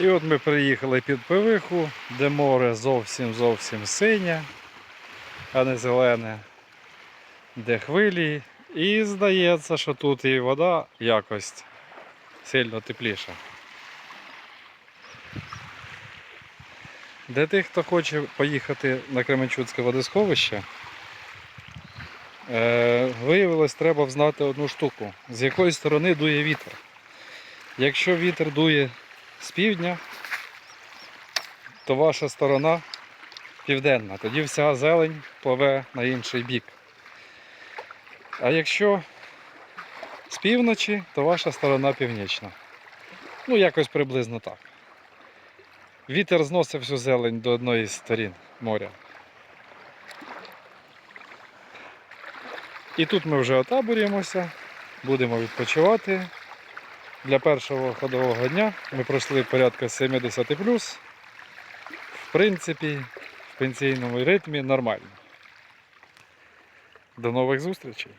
І от ми приїхали під Пивиху, де море зовсім зовсім синє, а не зелене, де хвилі. І здається, що тут і вода якось сильно тепліша. Для тих, хто хоче поїхати на Кременчуцьке водосховище, е, виявилось, треба взнати одну штуку, з якої сторони дує вітер. Якщо вітер дує з півдня, то ваша сторона південна, тоді вся зелень пливе на інший бік. А якщо з півночі, то ваша сторона північна. Ну, якось приблизно так. Вітер зносив всю зелень до одної з сторін моря. І тут ми вже отаборюємося, будемо відпочивати. Для першого ходового дня ми пройшли порядка 70 В принципі, в пенсійному ритмі нормально. До нових зустрічей!